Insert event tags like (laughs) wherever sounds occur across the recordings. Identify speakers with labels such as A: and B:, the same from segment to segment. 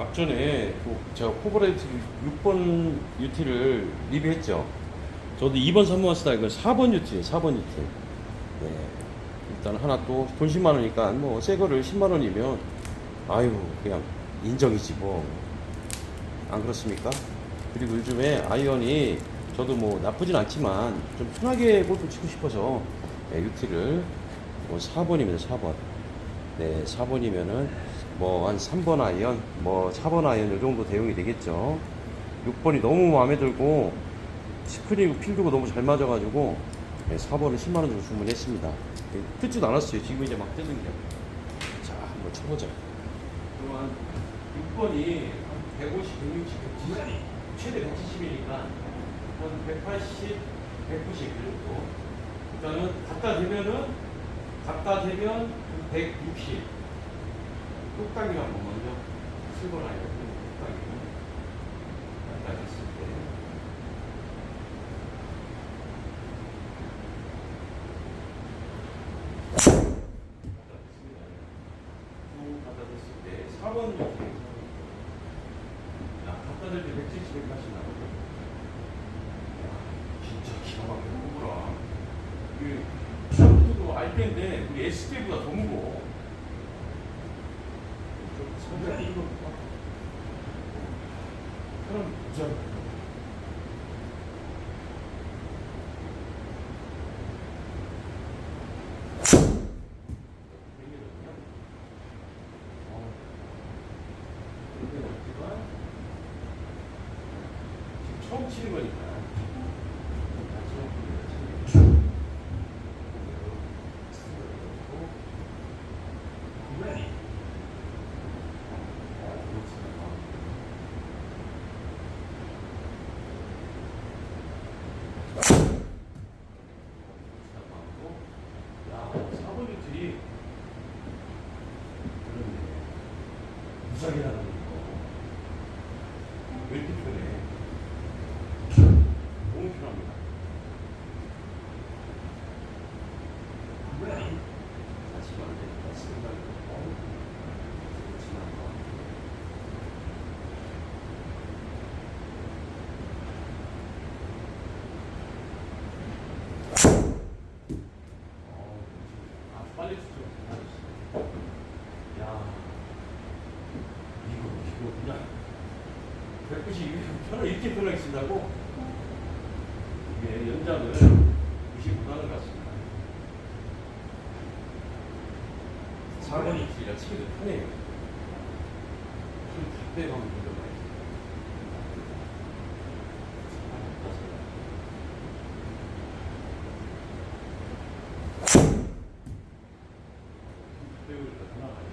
A: 앞전에 그 제가 코브레이트 6번 UT를 리뷰했죠. 저도 2번 3번 쓰다 이건 4번 UT예요. 4번 UT. 네. 일단 하나 또 돈 10만 원이니까 뭐 새 거를 10만 원이면 아유 그냥 인정이지 뭐. 안 그렇습니까? 그리고 요즘에 아이언이 저도 뭐 나쁘진 않지만 좀 편하게 골프 치고 싶어서 네, 뭐 4번입니다. 4번. 네, 4번이면은 뭐 한 3번 아이언, 뭐 4번 아이언 요 정도 대용이 되겠죠. 6번이 너무 마음에 들고 스크린 필드가 너무 잘 맞아가지고 네, 4번을 10만 원 주고 주문했습니다. 네, 뜯지도 않았어요. 지금 이제 막 뜯는 게. 자, 한번 쳐보자. 그러면 6번이 한 150, 160, 170, 최대 170이니까 한 180, 190 정도. 일단은 갖다 대면은 갖다 대면 160. 뚝딱이 한번 먼저 쓰고 나요. 뚝딱이. 갖다 댔을 때. 갖다 댔을 때 4번 이렇게 야, 갖다 댈때 170, 180 나오죠. 야, 진짜 기가 막히게 뽑으라. 이게 샤프트도 알텐데 우리 SK보다 더 무거워. 좀 성장 이거 봐. 그럼 저 처음 치는 거니까. 야, 4번 유틸이 그렇네. 무사히 나가는 거. 왜 이렇게 편해? 너무 편합니다. 다시 말해, 생각이 어우, 그렇지만 뭐. 어, 아, 빨리 주죠. 야, 이거, 이거 그냥 190 편을 이렇게 편하게 쓴다고? 이게 연장을 95단을 갔습니다. 4번이 길이라 치기도 편해요. 좀 답답하면 문제가 있어요. 배우니까 하나가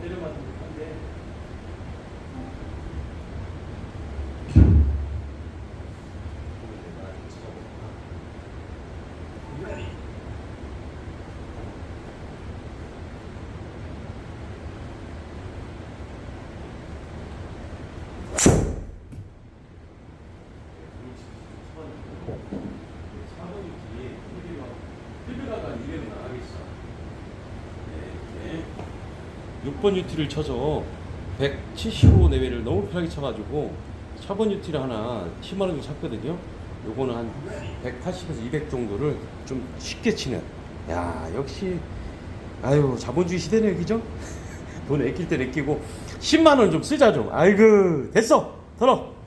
A: 때려맞은 듯한데 6번 유티를 쳐서 175 내외를 너무 편하게 쳐가지고 4번 유티를 하나 10만 원 주고 샀거든요. 요거는 한 180에서 200 정도를 좀 쉽게 치는. 야 역시 아유 자본주의 시대네 그죠? (laughs) 돈 아낄 때 아끼고 10만 원 좀 쓰자 좀. 아이고 됐어 덜어.